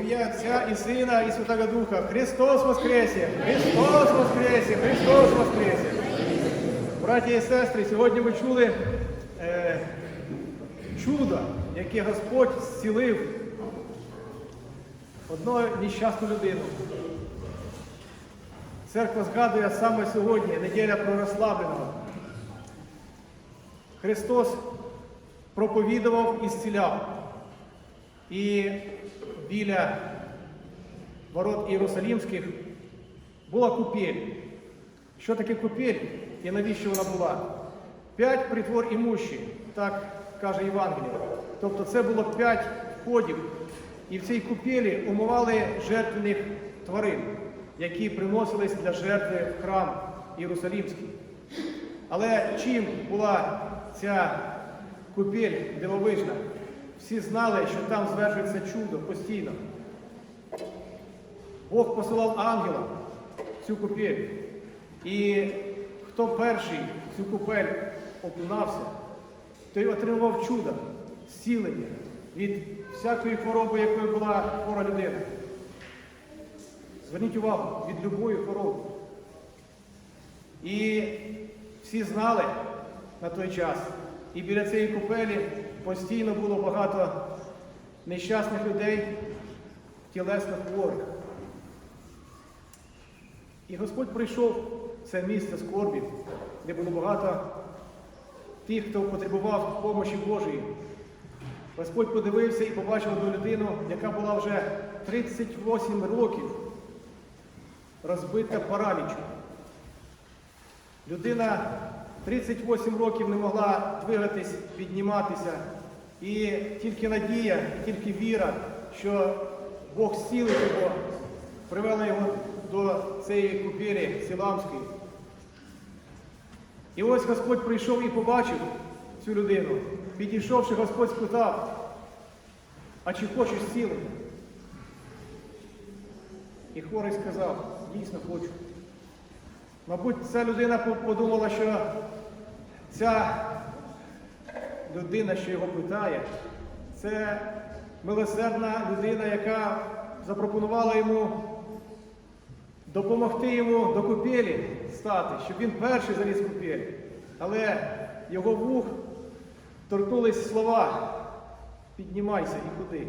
ім'я Отця і Сина, і Святого Духа. Христос Воскресе! Христос Воскресе! Христос Воскресе! Браті і сестри, сьогодні ми чули е, чудо, яке Господь зцілив одну нещасну людину. Церква згадує саме сьогодні, неділя про розслабленого. Христос проповідував і зціляв. І біля ворот Єрусалімських була купель. Що таке купель і навіщо вона була? П'ять притвор імущі, так каже Євангеліє. Тобто це було п'ять входів. І в цій купелі умивали жертвених тварин, які приносились для жертви в храм Єрусалімський. Але чим була ця купель дивовижна? Всі знали, що там звершується чудо постійно. Бог посилав ангела цю купель. І хто перший цю купель окунався, той отримував чудо, зцілення від всякої хвороби, якою була хвора людина. Зверніть увагу, від любої хвороби. І всі знали на той час. І біля цієї купелі постійно було багато нещасних людей, тілесно хворих. І Господь прийшов в це місце скорбі, де було багато тих, хто потребував допомоги Божої. Господь подивився і побачив одну людину, яка була вже 38 років розбита паралічю. Людина 38 років не могла двигатись, підніматися. І тільки надія, і тільки віра, що Бог зцілить його, привела його до цієї купелі Сіламської. І ось Господь прийшов і побачив цю людину. Підійшовши, Господь спитав, а чи хочеш зцілення? І хворий сказав, дійсно хочу. Мабуть, ця людина подумала, що ця людина, що його питає, це милосердна людина, яка запропонувала йому допомогти йому до купелі стати, щоб він перший заліз в купель. Але його вух торкнулись слова піднімайся і ходи.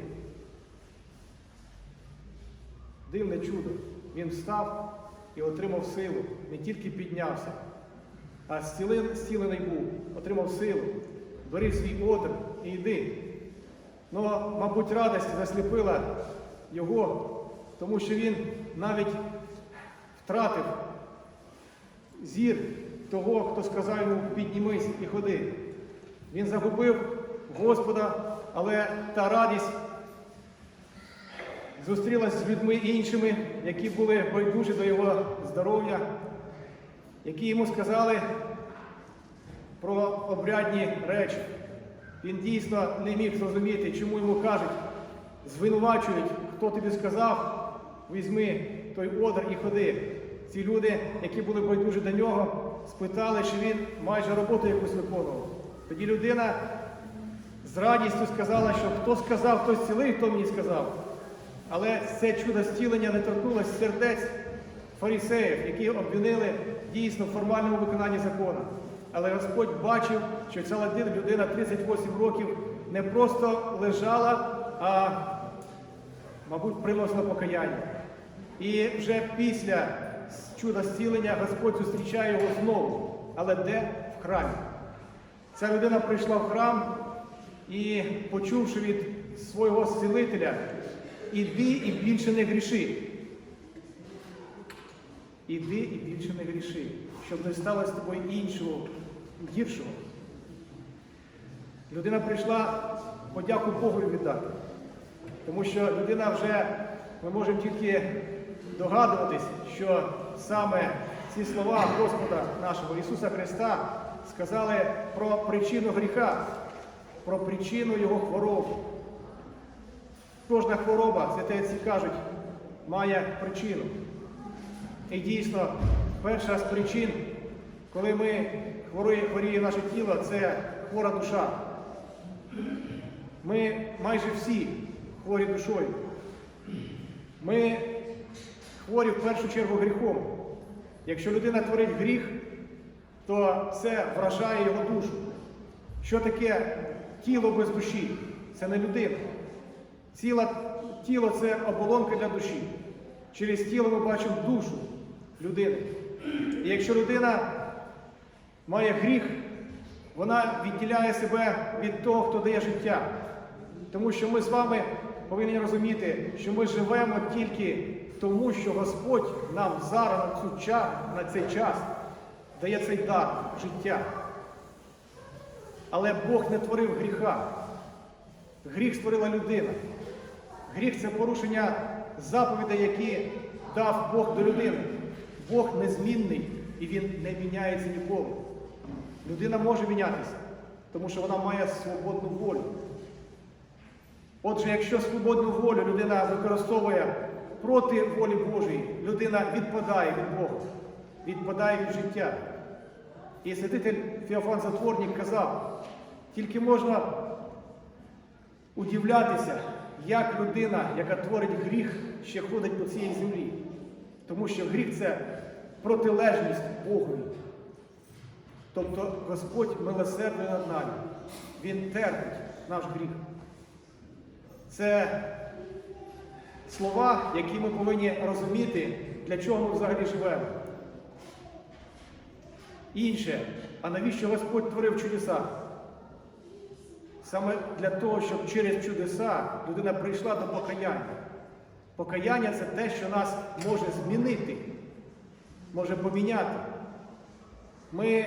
Дивне чудо. Він встав і отримав силу. Не тільки піднявся, а зцілений був, отримав силу, бери свій одр і йди. Ну, мабуть, радість засліпила його, тому що він навіть втратив зір того, хто сказав йому піднімись і ходи. Він загубив Господа, але та радість зустрілася з людьми іншими, які були байдужі до його здоров'я, які йому сказали про обрядні речі. Він дійсно не міг зрозуміти, чому йому кажуть, звинувачують, хто тобі сказав, візьми той одр і ходи. Ці люди, які були байдужі до нього, спитали, чи він майже роботу якусь виконував. Тоді людина з радістю сказала, що хто сказав, хто зцілив, хто мені сказав. Але це чудо зцілення не торкнулося сердець фарисеїв, які обвинили дійсно в формальному виконанні закону. Але Господь бачив, що ця людина 38 років не просто лежала, а, мабуть, приносила покаяння. І вже після чуда зцілення Господь зустрічає його знову. Але де? В храмі. Ця людина прийшла в храм і, почувши від свого зцілителя, іди і більше не гріши. Іди і більше не гріши, щоб не сталося з тобою іншого, гіршого. Людина прийшла подяку Богу віддати. Тому що людина вже, ми можемо тільки догадуватись, що саме ці слова Господа нашого Ісуса Христа сказали про причину гріха, про причину Його хвороби. Кожна хвороба, святейці кажуть, має причину. І дійсно, перша з причин, коли ми хворіє, хворіє наше тіло, це хвора душа. Ми майже всі хворі душою. Ми хворі в першу чергу гріхом. Якщо людина творить гріх, то це вражає його душу. Що таке тіло без душі? Це не людина. Тіло, тіло це оболонка для душі. Через тіло ми бачимо душу людини. І якщо людина має гріх, вона відділяє себе від того, хто дає життя. Тому що ми з вами повинні розуміти, що ми живемо тільки тому, що Господь нам зараз на, цю час, на цей час дає цей дар життя. Але Бог не творив гріха. Гріх створила людина. Гріх це порушення заповідей, які дав Бог до людини. Бог незмінний і він не міняється ніколи. Людина може мінятися, тому що вона має свободну волю. Отже, якщо свободну волю людина використовує проти волі Божої, людина відпадає від Бога, відпадає від життя. І святитель Феофан Затворник казав, тільки можна удивлятися, як людина, яка творить гріх, ще ходить по цій землі. Тому що гріх це протилежність Богові. Тобто Господь милосердний над нами. Він терпить наш гріх. Це слова, які ми повинні розуміти, для чого ми взагалі живемо. Інше, а навіщо Господь творив чудеса? Саме для того, щоб через чудеса людина прийшла до покаяння. Покаяння це те, що нас може змінити, може поміняти. Ми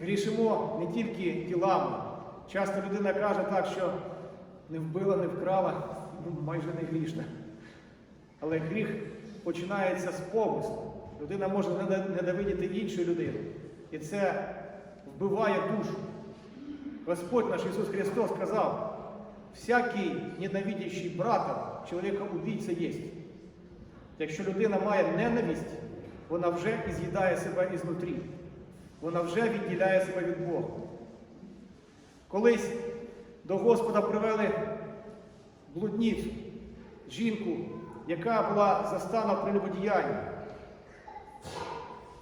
грішимо не тільки ділами. Часто людина каже так, що не вбила, не вкрала, ну, майже не грішна. Але гріх починається з помислу. Людина може ненавидіти іншу людину. І це вбиває душу. Господь наш Ісус Христос сказав, всякий ненавидящий брата, чоловіка убійця є. Якщо людина має ненависть, вона вже і з'їдає себе ізнутрі. Вона вже відділяє себе від Бога. Колись до Господа привели блудницю, жінку, яка була застана в прелюбодіянні.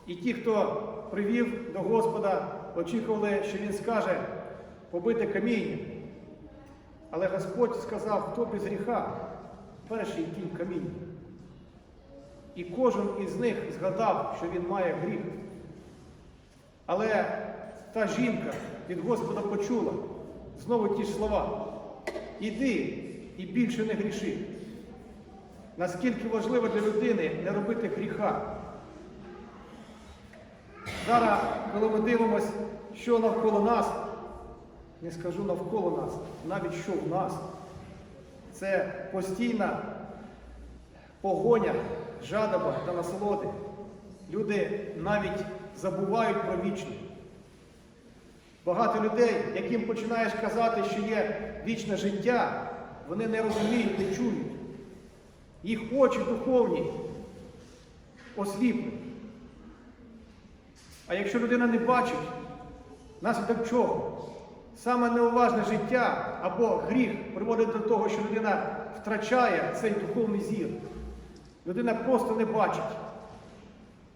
І ті, хто привів до Господа, очікували, що він скаже побити каміння. Але Господь сказав, хто без гріха, перший кінь каміння. І кожен із них згадав, що він має гріх. Але та жінка від Господа почула знову ті ж слова. Іди і більше не гріши. Наскільки важливо для людини не робити гріха. Зараз, коли ми дивимося, що навколо нас, не скажу навколо нас, навіть що в нас, це постійна погоня, жадоба та насолоди. Люди навіть забувають про вічне. Багато людей, яким починаєш казати, що є вічне життя, вони не розуміють, не чують. Їх очі духовні осліплені. А якщо людина не бачить, наслідок чого? Саме неуважне життя або гріх приводить до того, що людина втрачає цей духовний зір. Людина просто не бачить.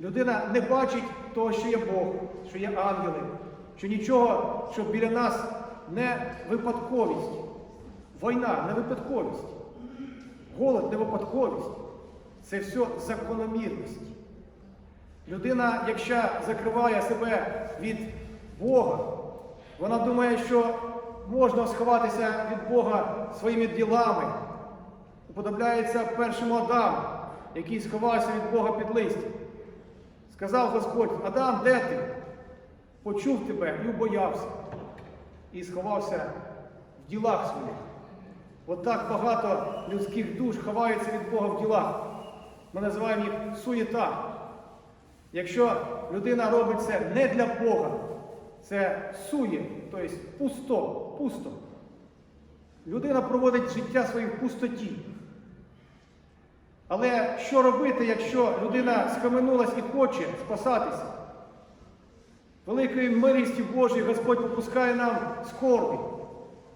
Людина не бачить того, що є Бог, що є ангели, що нічого, що біля нас не випадковість. Війна не випадковість. Голод не випадковість. Це все закономірність. Людина, якщо закриває себе від Бога, вона думає, що можна сховатися від Бога своїми ділами. Уподобляється першому Адаму, який сховався від Бога під листя. Сказав Господь, Адам, де ти? Почув тебе і убоявся. І сховався в ділах своїх. От багато людських душ ховаються від Бога в ділах. Ми називаємо їх суєта. Якщо людина робить це не для Бога, це сує, тобто пусто, пусто. Людина проводить життя своє в пустоті. Але що робити, якщо людина скаменулась і хоче спасатися? Великою милістю Божою Господь попускає нам скорбі.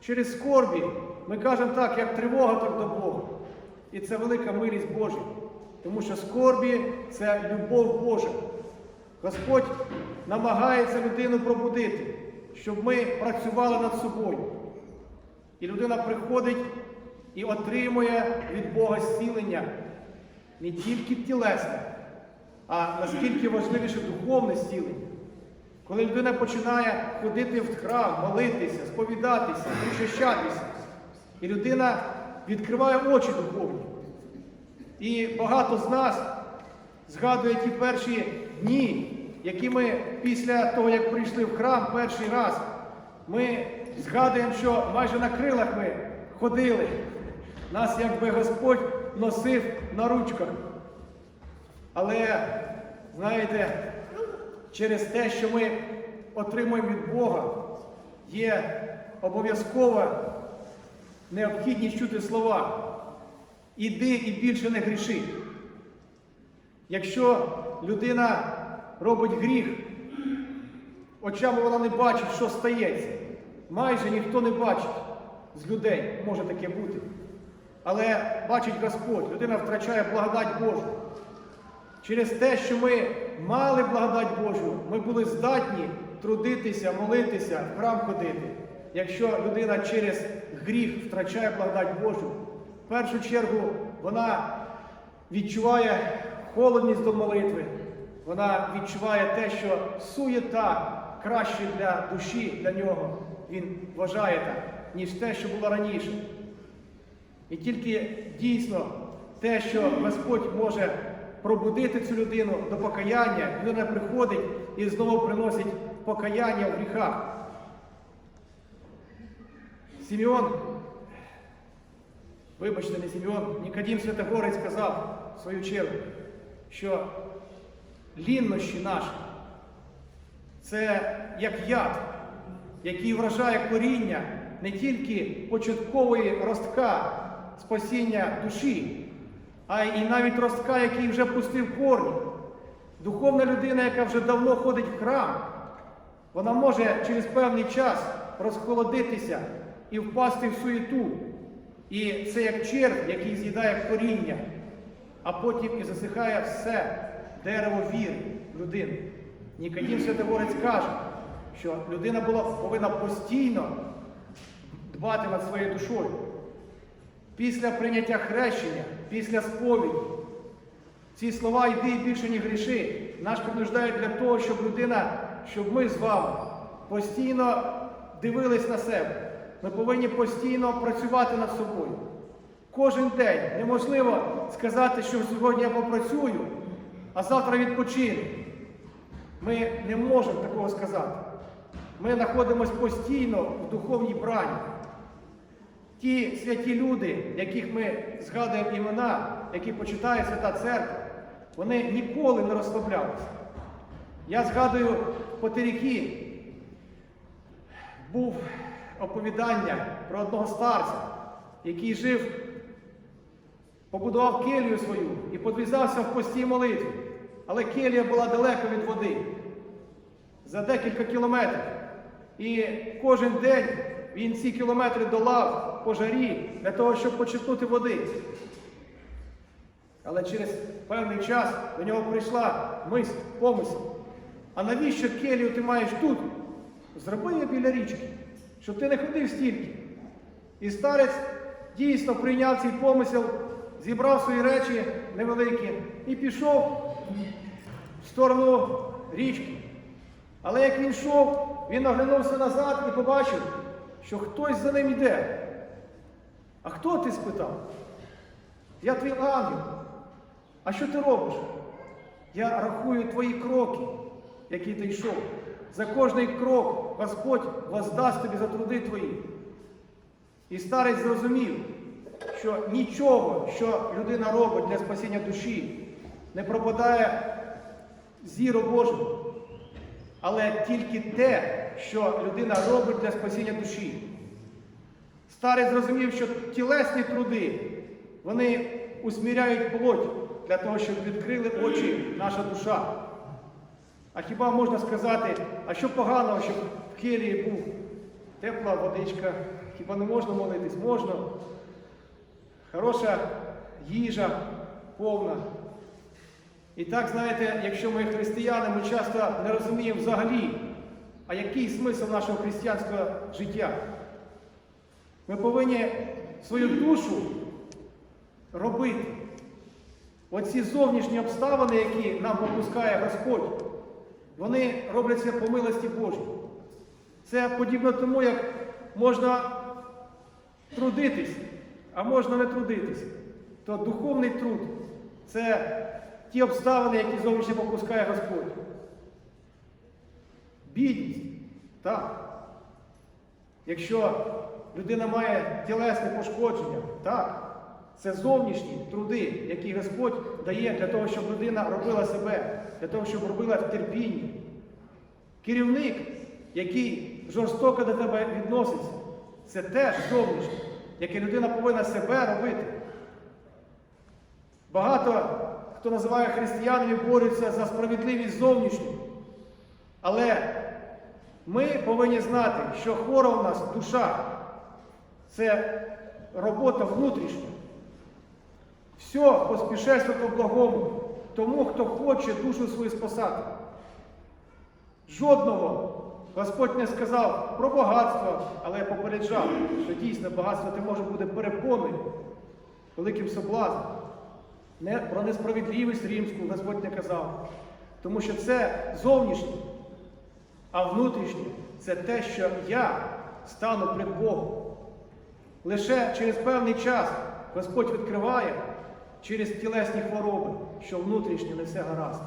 Через скорбі ми кажемо так, як тривога, так до Бога. І це велика милість Божа. Тому що скорбі це любов Божа. Господь намагається людину пробудити, щоб ми працювали над собою. І людина приходить і отримує від Бога зцілення не тільки тілесне, а наскільки важливіше духовне зцілення. Коли людина починає ходити в храм, молитися, сповідатися, причащатися, і людина відкриває очі духовні. І багато з нас згадує ті перші дні, які ми після того, як прийшли в храм перший раз, ми згадуємо, що майже на крилах ми ходили. Нас якби Господь носив на ручках. Але, знаєте, через те, що ми отримуємо від Бога, є обов'язкова необхідність чути слова. Іди і більше не гріши. Якщо людина робить гріх, очами вона не бачить, що стається. Майже ніхто не бачить з людей, може таке бути. Але бачить Господь, людина втрачає благодать Божу. Через те, що ми мали благодать Божу, ми були здатні трудитися, молитися, в храм ходити. Якщо людина через гріх втрачає благодать Божу, в першу чергу вона відчуває холодність до молитви, вона відчуває те, що суєта краще для душі, для нього. Він вважає так, ніж те, що було раніше. І тільки дійсно те, що Господь може пробудити цю людину до покаяння, людина приходить і знову приносить покаяння в гріхах. Сімеон, вибачте, не Сімеон, Нікодім Святогорець сказав в свою чергу, що ліннощі наші це як яд, який вражає коріння не тільки початкової ростка спасіння душі, а й навіть ростка, який вже пустив корні. Духовна людина, яка вже давно ходить в храм, вона може через певний час розхолодитися і впасти в суєту. І це як черв, який з'їдає коріння, а потім і засихає все дерево віри людини. Нікодім Святогорець каже, що людина була, повинна постійно дбати над своєю душою. Після прийняття хрещення, після сповіді, ці слова йди і більше не гріши, нас принуждають для того, щоб людина, щоб ми з вами постійно дивились на себе. Ми повинні постійно працювати над собою. Кожен день неможливо сказати, що сьогодні я попрацюю, а завтра відпочину. Ми не можемо такого сказати. Ми знаходимося постійно в духовній брані. Ті святі люди, яких ми згадуємо імена, які почитає Свята Церква, вони ніколи не розслаблялися. Я згадую по Терехі, був оповідання про одного старця, який жив, побудував келію свою і подвізався в постій молитві. Але келія була далеко від води, за декілька кілометрів. І кожен день він ці кілометри долав по жарі для того, щоб почерпнути води. Але через певний час до нього прийшла мисль, помисл. А навіщо келію ти маєш тут? Зроби її біля річки, щоб ти не ходив стільки. І старець дійсно прийняв цей помисел, зібрав свої речі невеликі і пішов в сторону річки. Але як він йшов, він оглянувся назад і побачив, що хтось за ним йде. А хто ти спитав? Я твій ангел. А що ти робиш? Я рахую твої кроки, які ти йшов. За кожний крок Господь воздасть тобі за труди твої. І старець зрозумів, що нічого, що людина робить для спасіння душі, не пропадає зіру Божого. Але тільки те, що людина робить для спасіння душі. Старець зрозумів, що тілесні труди, вони усміряють плоть для того, щоб відкрили очі наша душа. А хіба можна сказати, а що поганого, щоб в келії був тепла водичка, хіба не можна молитись? Можна. Хороша їжа повна. І так, знаєте, якщо ми християни, ми часто не розуміємо взагалі, а який смисл нашого християнського життя. Ми повинні свою душу робити. Оці зовнішні обставини, які нам пропускає Господь, вони робляться по милості Божій. Це подібно тому, як можна трудитись, а можна не трудитись. То духовний труд це ті обставини, які зовнішньо пропускає Господь. Бідність. Так. Якщо людина має тілесне пошкодження, так. Це зовнішні труди, які Господь дає для того, щоб людина робила себе, для того, щоб робила в терпінні. Керівник, який жорстоко до тебе відноситься, це теж зовнішнє, яке людина повинна себе робити. Багато хто називає християнами, борються за справедливість зовнішню. Але ми повинні знати, що хвора у нас душа це робота внутрішня. Все поспішайся по благому, тому, хто хоче душу свою спасати. Жодного Господь не сказав про багатство, але я попереджав, що дійсно багатство те може бути перепоною, великим соблазном. Не, про несправедливість римську Господь не казав. Тому що це зовнішнє, а внутрішнє це те, що я стану пред Богом. Лише через певний час Господь відкриває через тілесні хвороби, що внутрішнє не все гаразд.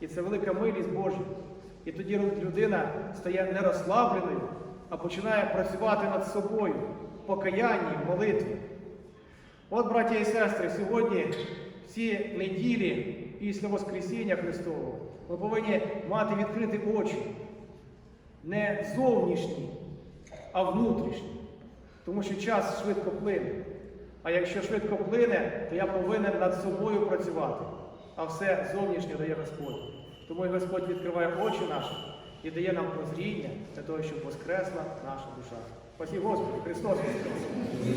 І це велика милість Божа. І тоді людина стає не розслабленою, а починає працювати над собою в покаянні, молитві. От, браття і сестри, сьогодні, всі неділі після Воскресіння Христового, ми повинні мати відкриті очі. Не зовнішні, а внутрішні. Тому що час швидко плине. А якщо швидко плине, то я повинен над собою працювати. А все зовнішнє дає Господь. Тому і Господь відкриває очі наші і дає нам прозріння для того, щоб воскресла наша душа. Спасі Господи, Христос Воскрес!